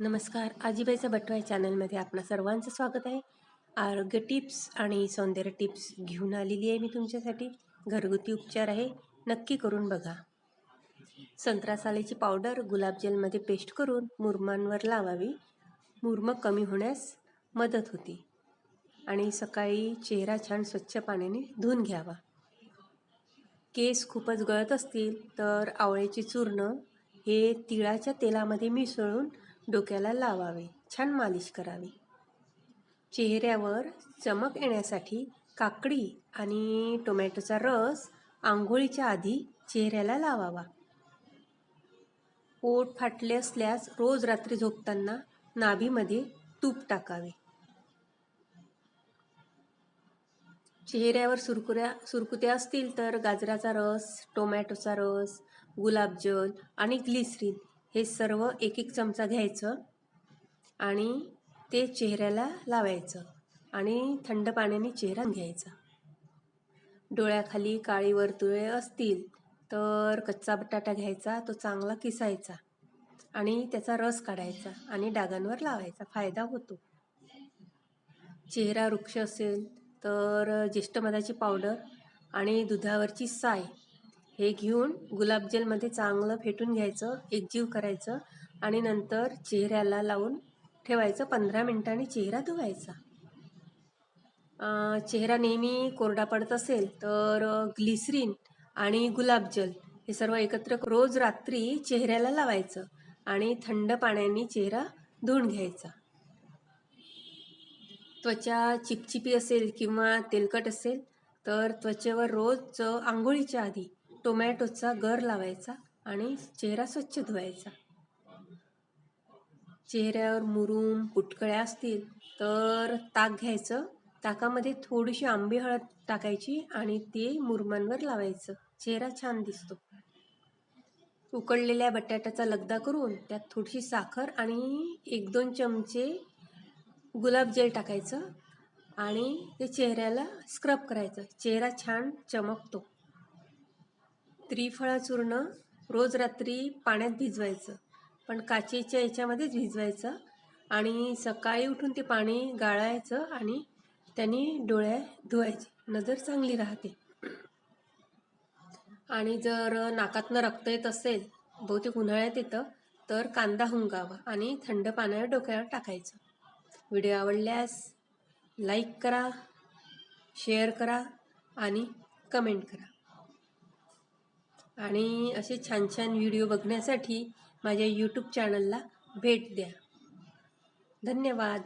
नमस्कार आजीबाईचा बटवा या चॅनलमध्ये आपणा सर्वांचं स्वागत आहे. आरोग्य टिप्स आणि सौंदर्य टिप्स घेऊन आलेली आहे मी तुमच्यासाठी. घरगुती उपचार आहे नक्की करून बघा. संत्रा पावडर गुलाबजलमध्ये पेस्ट करून मुरमांवर लावावी. मुरमं कमी होण्यास मदत होती. आणि सकाळी चेहरा छान स्वच्छ पाण्याने धुवून घ्यावा. केस खूपच गळत असतील तर आवळ्याचे चूर्ण हे तिळाच्या तेलामध्ये मिसळून डोक्याला लावावे छान मालिश करावी. चेहऱ्यावर चमक येण्यासाठी काकडी आणि टोमॅटोचा रस आंघोळीच्या आधी चेहऱ्याला लावावा. पोट फाटले असल्यास रोज रात्री झोपताना नाभीमध्ये तूप टाकावे. चेहऱ्यावर सुरकुऱ्या सुरकुत्या असतील तर गाजराचा रस टोमॅटोचा रस गुलाबजल आणि ग्लिसरीन हे सर्व एक एक चमचा घ्यायचं आणि ते चेहऱ्याला लावायचं आणि थंड पाण्याने चेहरा घ्यायचा. डोळ्याखाली काळी वर्तुळे असतील तर कच्चा बटाटा घ्यायचा तो चांगला किसायचा आणि त्याचा रस काढायचा आणि डागांवर लावायचा फायदा होतो. चेहरा वृक्ष असेल तर ज्येष्ठमधाची पावडर आणि दुधावरची साय हे घेऊन गुलाबजलमध्ये चांगलं फेटून घ्यायचं एकजीव करायचं आणि नंतर चेहऱ्याला लावून ठेवायचं पंधरा मिनिटांनी चेहरा धुवायचा. चेहरा नेहमी कोरडा पडत असेल तर ग्लिसरीन आणि गुलाबजल हे सर्व एकत्र रोज रात्री चेहऱ्याला लावायचं आणि थंड पाण्याने चेहरा धुवून घ्यायचा. त्वचा चिपचिपी असेल किंवा तेलकट असेल तर त्वचेवर रोज आंघोळीच्या आधी टोमॅटोचा गर लावायचा आणि चेहरा स्वच्छ धुवायचा. चेहऱ्यावर मुरूम पुटकळ्या असतील तर ताक घ्यायचं. ताकामध्ये थोडीशी आंबी हळद टाकायची आणि ते मुरमांवर लावायचं. चेहरा छान दिसतो. उकडलेल्या बटाट्याचा लगदा करून त्यात थोडीशी साखर आणि एक दोन चमचे गुलाबजल टाकायचं आणि ते चेहऱ्याला स्क्रब करायचं. चेहरा छान चमकतो. त्रिफळा चूर्ण रोज रात्री पाण्यात भिजवायचं. पण काचेच्या याच्यामध्येच भिजवायचं आणि सकाळी उठून ते पाणी गाळायचं आणि त्यांनी डोळ्या धुवायचे. नजर चांगली राहते. आणि जर नाकातनं रक्त येत असेल बहुतेक उन्हाळ्यात येतं तर कांदा हुंगावा आणि थंड पाण्यावर डोक्यावर टाकायचं. व्हिडिओ आवडल्यास लाईक करा शेअर करा आणि कमेंट करा. आणि असे छान छान व्हिडिओ बघण्यासाठी माझ्या यूट्यूब चॅनलला भेट द्या. धन्यवाद.